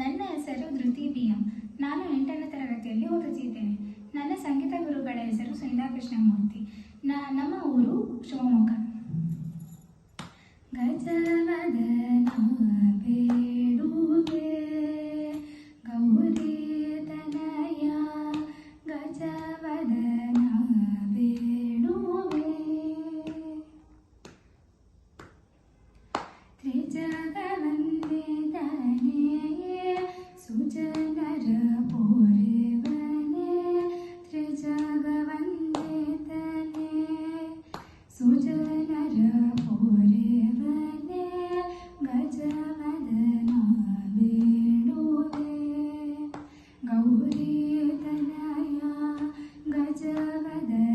ನನ್ನ ಹೆಸರು Dhriti B M ನಾನು ಎಂಟನೇ ತರಗತಿಯಲ್ಲಿ ಓದುತ್ತಿದ್ದೇನೆ. ನನ್ನ ಸಂಗೀತ ಗುರುಗಳ ಹೆಸರು ಸುನಿತಾ ಕೃಷ್ಣಮೂರ್ತಿ ನ, ನಮ್ಮ ಊರು ಶಿವಮೊಗ್ಗ. ಗಜವದನ ಗೌರಿ ತನಯ ಗಜವದನ Father.